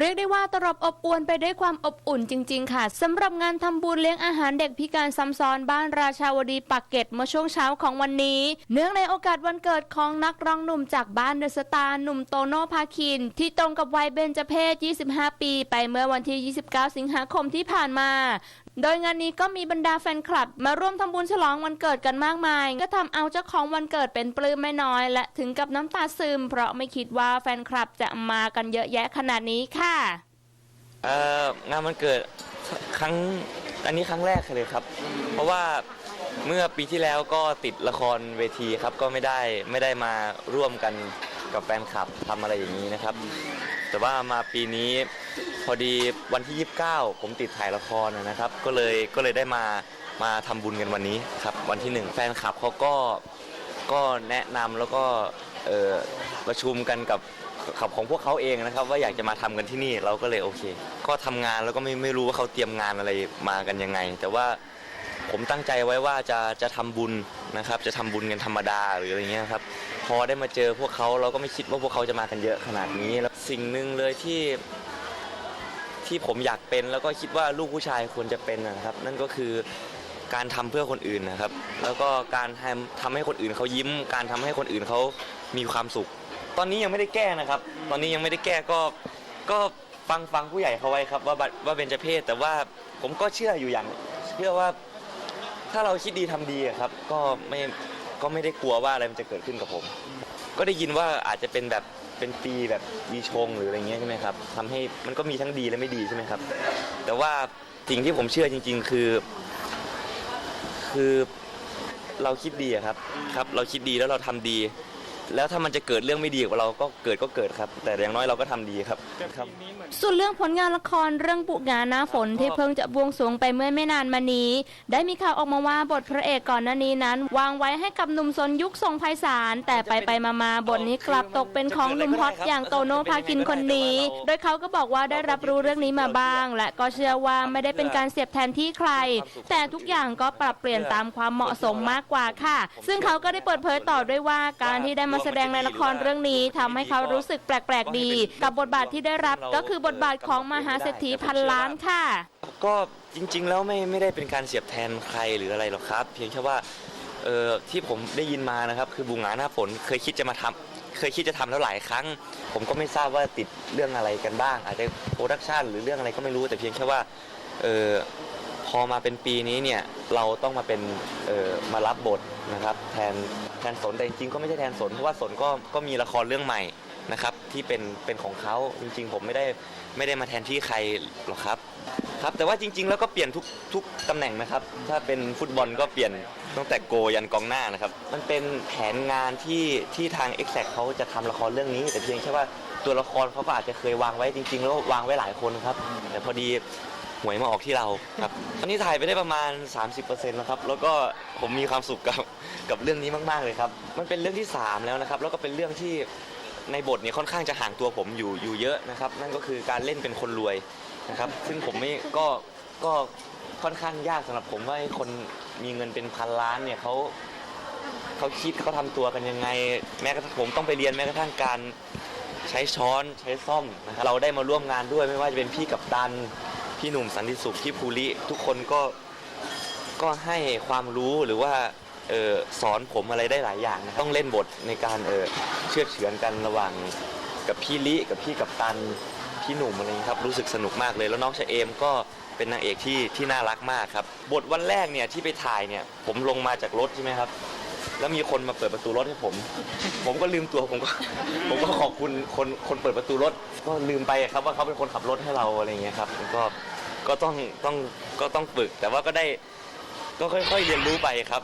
เรียกได้ว่าตลบอบอวนไปด้วยความอบอุ่นจริง ๆ ค่ะสำหรับงานทำบุญเลี้ยงอาหารเด็กพิการซ้ำซ้อนบ้านราชาวดีปากเกร็ดเมื่อช่วงเช้าของวันนี้ เนื่องในโอกาสวันเกิดของนักร้องหนุ่มจากบ้านเดอะสตาร์หนุ่มโตโน่พาคิน ที่ตรงกับวัยเบญจเพศ 25 ปี ไปเมื่อวันที่ 29 สิงหาคมที่ผ่านมา โดยงานนี้ก็มีบรรดาแฟนคลับ มาร่วมทำบุญฉลองวันเกิดกันมากมาย ก็ทำเอาเจ้าของวันเกิดเป็นปลื้มไม่น้อย และถึงกับน้ำตาซึม เพราะไม่คิดว่าแฟนคลับจะมากันเยอะแยะขนาดนี้ค่ะเอ่องานวันเกิดครั้งอันนี้ครั้งแรกเลยครับ เพราะว่าเมื่อปีที่แล้วก็ติดละครเวทีครับก็ไม่ได้ไม่ได้มาร่วมกันกับแฟนคลับทำอะไรอย่างนี้นะครับ แต่ว่ามาปีนี้ พอดีวันที่ 29 ผมติดถ่ายละครนะครับ ก็เลยก็เลยได้มามาทำบุญกันวันนี้ครับ วันที่หนึ่งแฟนคลับเขาก็ก็แนะนำแล้วก็เอ่อประชุมกันกับขับของพวกเขาเองนะครับ ว่าอยากจะมาทำกันที่นี่เราก็เลยโอเค ก็ทำงานแล้วก็ไม่ไม่รู้ว่าเขาเตรียมงานอะไรมากันยังไง แต่ว่า ผมตั้งใจไว้ว่าจะจะทำบุญนะครับ จะทำบุญกันธรรมดาหรืออะไรเงี้ยครับ พอได้มาเจอพวกเขาเราก็ไม่คิดว่าพวกเขาจะมากันเยอะขนาดนี้แล้วสิ่งหนึ่งเลยที่ ที่ผมอยากเป็นแล้วก็คิดว่าลูกผู้ชายควรจะเป็นนะครับ นั่นก็คือการทำเพื่อคนอื่นนะครับ แล้วก็การทำทำให้คนอื่นเขายิ้ม การทำให้คนอื่นเขามีความสุข ตอนนี้ยังไม่ได้แก้นะครับ ตอนนี้ยังไม่ได้แก้ก็ก็ฟังฟังผู้ใหญ่เขาไว้ครับว่าว่าเป็นเจเพศแต่ว่าผมก็เชื่ออยู่อย่าง เชื่อว่าถ้าเราคิดดีทำดีครับ ก็ไม่ก็ไม่ได้กลัวว่าอะไรมันจะเกิดขึ้นกับผม ก็ได้ยินว่าอาจจะเป็นแบบ เป็นปีแบบมีชงหรืออะไรเงี้ยใช่ไหมครับทำให้มันก็มีทั้งดีและไม่ดีใช่ไหมครับ แต่ว่าสิ่งที่ผมเชื่อจริง ๆ คือ คือเราคิดดีอะครับครับ เราคิดดีแล้วเราทำดี แล้วถ้ามันจะเกิดเรื่องไม่ดีกับเราก็เกิดก็เกิดครับ แต่อย่างน้อยเราก็ทำดีครับครับ ส่วนเรื่องผลงานละครเรื่องปุกงานหน้าฝนที่เพิ่งจะบวงสรวงไปเมื่อไม่นานมานี้ ได้มีข่าวออกมาว่าบทพระเอกก่อนหน้านี้นั้น วางไว้ให้กับหนุ่มสนยุคทรงไพศาลแต่ไปไปมามาบทนี้กลับตกเป็นของหนุ่มฮอตอย่างโตโน่พาคินคนนี้ โดยเขาก็บอกว่าได้รับรู้เรื่องนี้มาบ้าง และก็เชื่อว่าไม่ได้เป็นการเสียบแทนที่ใคร แต่ทุกอย่างก็ปรับเปลี่ยนตามความเหมาะสมมากกว่าค่ะ ซึ่งเขาก็ได้เปิดเผยต่อด้วยว่าการที่ได้มาแสดงในละครเรื่องนี้ทำให้เขารู้สึกแปลกๆดี กับบทบาทที่ได้รับก็คือบทบาทของมหาเศรษฐีพันล้านค่ะ ก็จริง ๆ แล้วไม่ไม่ได้เป็นการเสียบแทนใครหรืออะไรหรอกครับ เพียงแค่ว่าเออที่ผมได้ยินมานะครับคือบุงหงาหน้าฝนเคยคิดจะมาทำเคยคิดจะทำแล้วหลายครั้ง ผมก็ไม่ทราบว่าติดเรื่องอะไรกันบ้าง อาจจะโปรดักชันหรือเรื่องอะไรก็ไม่รู้แต่เพียงแค่ว่าเออ พอมาเป็นปีนี้เนี่ยเราต้องมาเป็นมารับบทนะครับแทนแทนสนแต่จริงๆก็ไม่ใช่แทนสนเพราะว่าสนก็ก็มีละครเรื่องใหม่นะครับที่เป็นเป็นของเขาจริง ๆ ผมไม่ได้ไม่ได้มาแทนที่ใครหรอกครับครับแต่ว่าจริง ๆ แล้วก็เปลี่ยนทุกทุกตำแหน่งนะครับ ถ้าเป็นฟุตบอลก็เปลี่ยนตั้งแต่โกยันกองหน้านะครับ มันเป็นแผนงานที่ที่ทาง e x a c t เขาจะทำละครเรื่องนี้ แต่เพียงแค่ว่าตัวละครเขาก็อาจจะเคยวางไว้จริง ๆ แล้ววางไว้หลายคนครับ แต่พอดี หวยมาออกที่เราครับ ตอนนี้ถ่ายไปได้ประมาณ 30%แล้วครับแล้วก็ผมมีความสุขกับกับเรื่องนี้มากๆเลยครับ มันเป็นเรื่องที่ 3 แล้วนะครับ แล้วก็เป็นเรื่องที่ในบทเนี่ยค่อนข้างจะห่างตัวผมอยู่อยู่เยอะนะครับ นั่นก็คือการเล่นเป็นคนรวยนะครับ ซึ่งผมไม่ก็ก็ค่อนข้างยากสำหรับผมว่าไอ้คนมีเงินเป็นพันล้านเนี่ยเขาเขาคิดเขาทำตัวกันยังไง แม้กระทั่งผมต้องไปเรียนแม้กระทั่งการใช้ช้อนใช้ซ่อมนะครับเราได้มาร่วมงานด้วยไม่ว่าจะเป็นพี่กับตัน พี่หนุ่มสันติสุขพี่ภูริทุกคนก็ก็ให้ความรู้หรือว่าออสอนผมอะไรได้หลายอย่างนะต้องเล่นบทในการเออเชื่อเฉือนกันระหว่างกับพี่ลิกับพี่กับตันพี่หนุ่มอะไรอย่างนี้ครับรู้สึกสนุกมากเลย แล้วน้องชะเอมก็เป็นนางเอกที่ที่น่ารักมากครับ บทวันแรกเนี่ยที่ไปถ่ายเนี่ยผมลงมาจากรถใช่ไหมครับ แล้วมีคนมาเปิดประตูรถให้ผม ผมก็ลืมตัวผมก็ ผมก็ขอบคุณคนคนเปิดประตูรถ ก็ลืมไปครับว่าเขาเป็นคนขับรถให้เราอะไรอย่างเงี้ยครับก็ก็ต้องต้องก็ต้องฝึกแต่ว่าก็ได้ก็ค่อย ๆ เรียนรู้ไปครับ